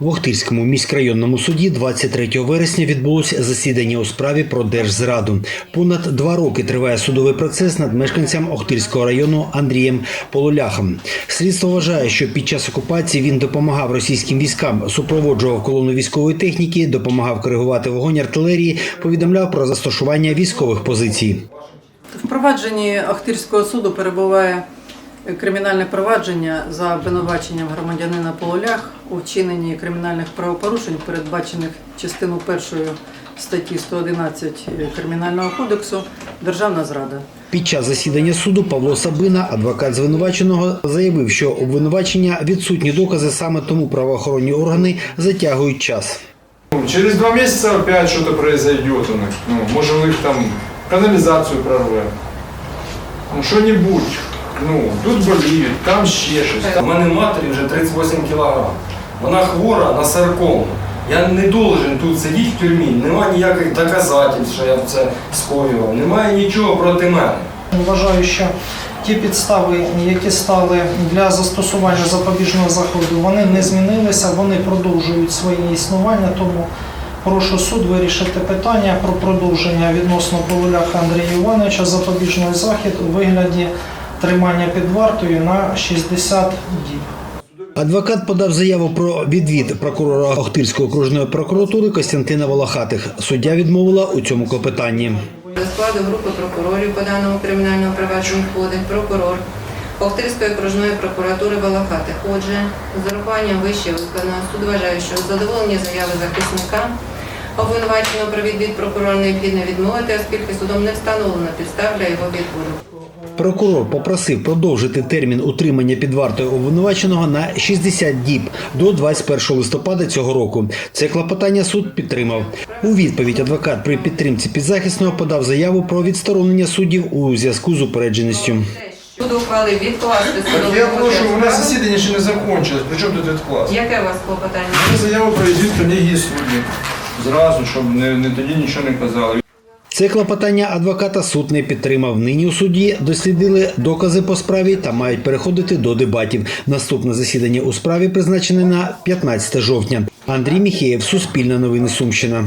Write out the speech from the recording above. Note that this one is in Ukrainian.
В Охтирському міськрайонному суді 23 вересня відбулося засідання у справі про держзраду. Понад два роки триває судовий процес над мешканцем Охтирського району Андрієм Полуляхом. Слідство вважає, що під час окупації він допомагав російським військам, супроводжував колону військової техніки, допомагав коригувати вогонь артилерії, повідомляв про застосування військових позицій. В провадженні Ахтирського суду перебуває кримінальне провадження за обвинуваченням громадянина Полулях у вчиненні кримінальних правопорушень, передбачених частину першої статті 111 Кримінального кодексу Державна зрада. Під час засідання суду Павло Сабина, адвокат звинуваченого, заявив, що обвинувачення відсутні докази, саме тому правоохоронні органи затягують час. Через два месяца опять что-то произойдет у них. Ну, может, у них там канализацию прорве. Ну, что-нибудь. Ну, тут боліють, там ще щось. У мене матері вже 38 кілограм. Вона хвора на саркому. Я не должен тут сидіти в тюрмі. Нема ніяких доказательств, що я це скоював. Немає нічого проти мене. Вважаю, що ті підстави, які стали для застосування запобіжного заходу, вони не змінилися, вони продовжують своє існування. Тому прошу суд вирішити питання про продовження відносно Поволяха Андрія Івановича запобіжного захід у вигляді тримання під вартою на 60 діб. Адвокат подав заяву про відвід прокурора Охтирської окружної прокуратури Костянтина Волохатих. Суддя відмовила у цьому клопотанні. До складу групи прокурорів по даному кримінальному провадженню входить прокурор Охтирської окружної прокуратури Волохатих. Отже, з урахуванням вище виконаного суд вважає, що задоволення заяви захисника обвинуваченого про відвід прокурора необхідно відмовити, оскільки судом не встановлено підстав для його відводу. Прокурор попросив продовжити термін утримання під вартою обвинуваченого на 60 діб до 21 листопада цього року. Це клопотання суд підтримав. У відповідь адвокат при підтримці підзахисного подав заяву про відсторонення суддів у зв'язку з упередженістю. Суд ухвалив відкласти Так я прошу, у нас засідання ще не закончилось. При чому тут відклад? Яке у вас клопотання? Заяву про відвід колегії суддів. Зразу, щоб не, не тоді нічого не казали. Це клопотання адвоката суд не підтримав. Нині у суді дослідили докази по справі та мають переходити до дебатів. Наступне засідання у справі призначене на 15 жовтня. Андрій Міхеєв, Суспільне новини Сумщина.